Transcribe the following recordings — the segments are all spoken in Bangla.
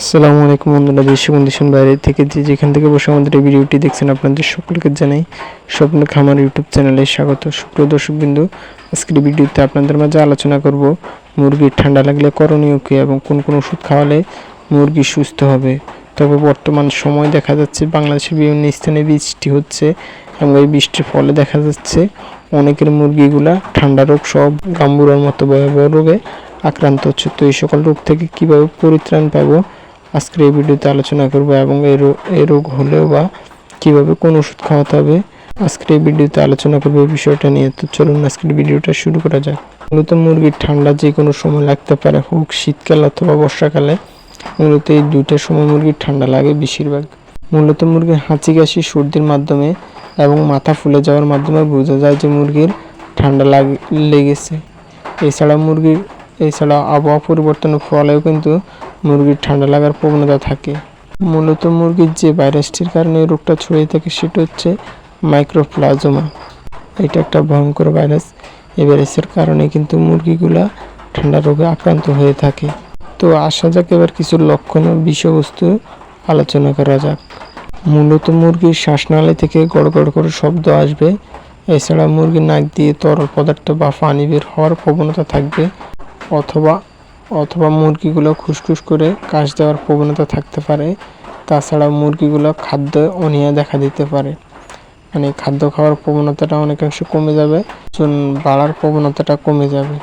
আসসালামু আলাইকুম বন্ধুরা এবং দেশের বাইরে থেকে যে যেখান থেকে বসে আমাদের এই ভিডিওটি দেখছেন আপনাদের সকলকে জানাই স্বপ্ন খামার ইউটিউব চ্যানেলে স্বাগত। সুপ্রিয় দর্শক বিন্দু আজকের ভিডিওতে আপনাদের মাঝে আলোচনা করব মুরগির ঠান্ডা লাগলে করণীয় কী এবং কোন কোন ওষুধ খাওয়ালে মুরগি সুস্থ হবে। তবে বর্তমান সময় দেখা যাচ্ছে বাংলাদেশের বিভিন্ন স্থানে বৃষ্টি হচ্ছে এবং এই বৃষ্টির ফলে দেখা যাচ্ছে অনেকের মুরগিগুলা ঠান্ডা রোগ সব গাম্বুরার মতো ভয়াবহ রোগে আক্রান্ত হচ্ছে। তো এই সকল রোগ থেকে কীভাবে পরিত্রাণ পাবো আজকের এই ভিডিওতে আলোচনা করব এবং এই রোগ এই রোগ হলেও বা কীভাবে কোন ওষুধ খাওয়াতে হবে। আজকের এই ভিডিওতে আলোচনা করব এই বিষয়টা নিয়ে। তো চলুন আজকের ভিডিওটা শুরু করা যাক। মূলত মুরগির ঠান্ডা যে কোনো সময় লাগতে পারে, হোক শীতকাল অথবা বর্ষাকালে। মূলত এই দুইটার সময় মুরগির ঠান্ডা লাগে বেশিরভাগ। মূলত মুরগির হাঁচি কাশি সর্দির মাধ্যমে এবং মাথা ফুলে যাওয়ার মাধ্যমে বোঝা যায় যে মুরগির ঠান্ডা লাগ, লেগেছে। এছাড়া মুরগির এছাড়া আবহাওয়া পরিবর্তনের ফলেও কিন্তু মুরগির ঠান্ডা লাগার প্রবণতা থাকে। মূলত মুরগির যে ভাইরাসটির কারণে রোগটা ছড়িয়ে থাকে সেটা হচ্ছে মাইক্রোপ্লাজমা। এটা একটা ভয়ঙ্কর ভাইরাস। এই ভাইরাসের কারণে কিন্তু মুরগিগুলা ঠান্ডা রোগে আক্রান্ত হয়ে থাকে। তো আসা যাক এবার কিছু লক্ষণ ও বিষয়বস্তু আলোচনা করা যাক। মূলত মুরগির শ্বাসনালী থেকে গড় গড় করে শব্দ আসবে। এছাড়া মুরগির নাক দিয়ে তরল পদার্থ বা পানি বের হওয়ার প্রবণতা থাকবে। অথবা অথবা মুরগিগুলো খুসখুস করে কাশ দেওয়ার প্রবণতা থাকতে পারে। তাছাড়া মুরগিগুলো খাদ্য অনিয়া দেখা দিতে পারে। মানে খাদ্য খাওয়ার প্রবণতাটা অনেকাংশে কমে যাবে। ওজন বাড়ার প্রবণতাটা কমে যাবে।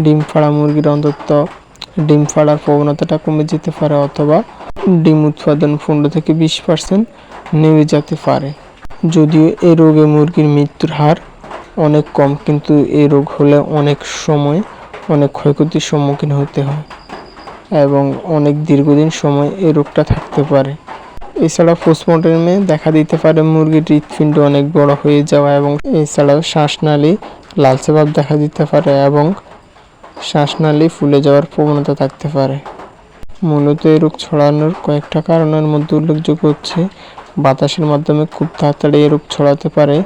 ডিম ফাড়া মুরগির অন্তত ডিম ফাড়ার প্রবণতাটা কমে যেতে পারে অথবা ডিম উৎপাদন পনেরো থেকে বিশ পার্সেন্ট নেমে যেতে পারে। যদিও এই রোগে মুরগির মৃত্যুর হার অনেক কম, কিন্তু এই রোগ হলে অনেক সময় অনেক ক্ষয়ক্ষতির সম্মুখীন হতে হয় এবং অনেক দীর্ঘদিন সময় এই রোগটা থাকতে পারে। এছাড়া পোস্টমর্টমে দেখা দিতে পারে মুরগির হৃৎপিণ্ড অনেক বড় হয়ে যাওয়া এবং এছাড়াও শ্বাসনালী লালচে ভাব দেখা দিতে পারে এবং শ্বাসনালী ফুলে যাওয়ার প্রবণতা থাকতে পারে। মূলত এই রোগ ছড়ানোর কয়েকটা কারণের মধ্যে উল্লেখযোগ্য হচ্ছে, বাতাসের মাধ্যমে খুব তাড়াতাড়ি এই রোগ ছড়াতে পারে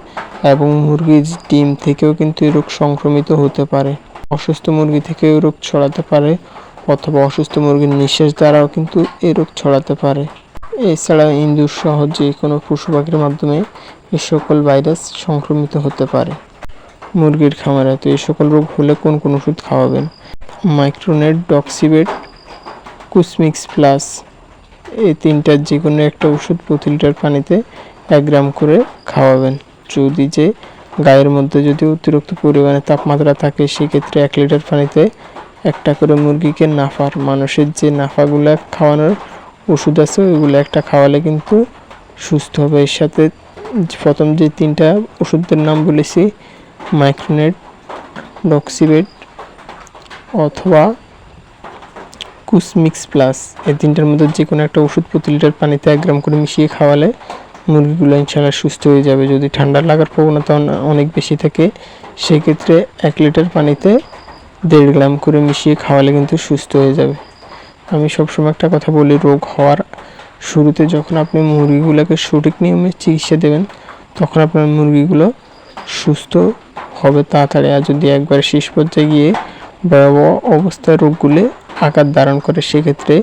এবং মুরগির ডিম থেকেও কিন্তু এই রোগ সংক্রমিত হতে পারে। অসুস্থ মুরগি থেকে এই রোগ ছড়াতে পারে অথবা অসুস্থ মুরগির নিঃশ্বাস দ্বারাও কিন্তু এই রোগ ছড়াতে পারে। এছাড়া ইন্দুর সহ যে কোনো পশু পাখির মাধ্যমে এই সকল ভাইরাস সংক্রমিত হতে পারে। মুরগির খামারে তো এই সকল রোগ হলে কোন কোন ওষুধ খাওয়াবেন? Micronet Doxivet, Cusmix plus. এই তিনটার যে কোনো একটা ওষুধ প্রতি লিটার পানিতে এক গ্রাম করে খাওয়াবেন। যদি যে গায়ের মধ্যে যদি অতিরিক্ত পরিমাণে তাপমাত্রা থাকে, সেক্ষেত্রে এক লিটার পানিতে একটা করে মুরগিকে নাফার। মানুষের যে নাফাগুলা খাওয়ানোর ওষুধ আছে, ওইগুলো একটা খাওয়ালে কিন্তু সুস্থ হবে। এর সাথে প্রথম যে তিনটা ওষুধের নাম বলেছি, মাইক্রোনেট, ডক্সিবেট অথবা কুসমিক্স প্লাস। এই তিনটার মধ্যে যে কোনো একটা ওষুধ প্রতি লিটার পানিতে এক গ্রাম করে মিশিয়ে খাওয়ালে মুরগিগুলো ইনশাল্লাহ সুস্থ হয়ে যাবে। যদি ঠান্ডা লাগার প্রবণতা অনেক বেশি থাকে, সেক্ষেত্রে এক লিটার পানিতে দেড় গ্রাম করে মিশিয়ে খাওয়ালে কিন্তু সুস্থ হয়ে যাবে। আমি সবসময় একটা কথা বলি, রোগ হওয়ার শুরুতে যখন আপনি মুরগিগুলোকে সঠিক নিয়মে চিকিৎসা দেবেন, তখন আপনার মুরগিগুলো সুস্থ হবে তাড়াতাড়ি। আর যদি একবার শেষ পর্যায়ে গিয়ে ভয়াবহ অবস্থায় রোগগুলি আকার ধারণ করে, সেক্ষেত্রে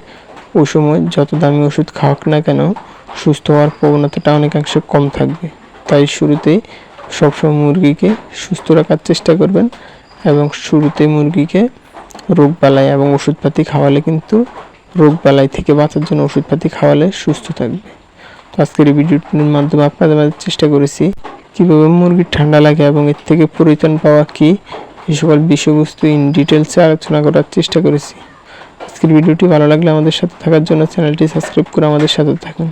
ওই সময় যত দামি ওষুধ খাওয়াক না কেন সুস্থ হওয়ার প্রবণতাটা অনেকাংশে কম থাকবে। তাই শুরুতেই সবসময় মুরগিকে সুস্থ রাখার চেষ্টা করবেন এবং শুরুতে মুরগিকে রোগ বালাই এবং ওষুধপাতি খাওয়ালে কিন্তু রোগ বালাই থেকে বাঁচার জন্য ওষুধপাতি খাওয়ালে সুস্থ থাকবে। তো আজকের এই ভিডিওটির মাধ্যমে আপনাদের মাঝে চেষ্টা করেছি, কীভাবে মুরগির ঠান্ডা লাগে এবং এর থেকে পরিত্রাণ পাওয়া কী এই সকল বিষয়বস্তু ইন ডিটেলসে আলোচনা করার চেষ্টা করেছি। আজকের ভিডিওটি ভালো লাগলে আমাদের সাথে থাকার জন্য চ্যানেলটি সাবস্ক্রাইব করে আমাদের সাথে থাকুন।